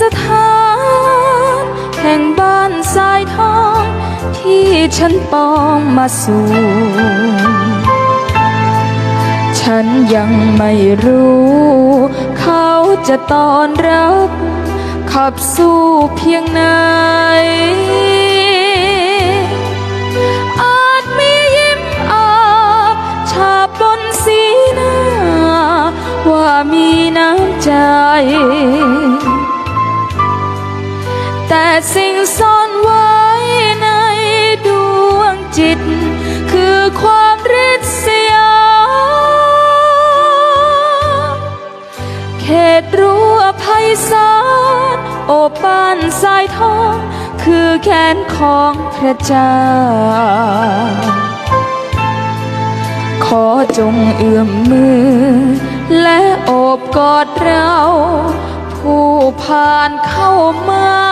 สถาน แห่งบ้านทรายทอง ที่ฉันปองมาสู่ฉันยังไม่รู้ เขาจะต้อนรับ ขับสู้เพียงไหนอาจมียิ้มอาบฉาบบนสีหน้า ว่ามีน้ำใจ แต่สิ่งซ่อนไว้ในดวงจิต คือความริษยาเขตรั้วภัยสารโอบบ้านสายทอง คือแขนของพระเจ้า ขอจงเอื้อมมือ และโอบกอดเรา ผู้ผ่านเข้ามา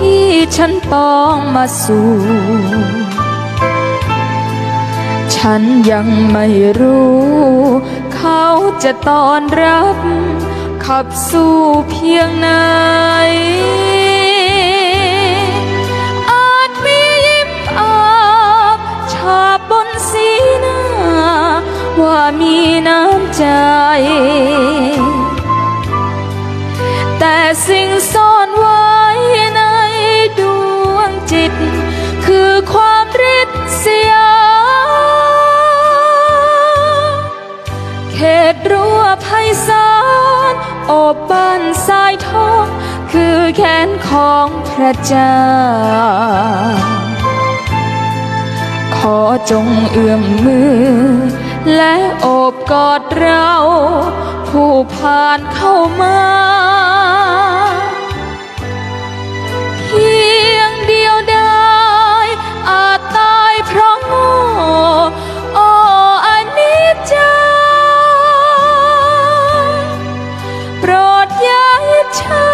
ที่ฉันปองมาสู่ ฉันยังไม่รู้ เขาจะต้อนรับ ขับสู้เพียงไหน จิต คือความริษยา เขตรั้วภัยสารโอบบ้านทรายทองคือแขนของพระเจ้า ขอจงเอื้อมมือ และโอบกอดเรา ผู้ผ่านเข้ามา โป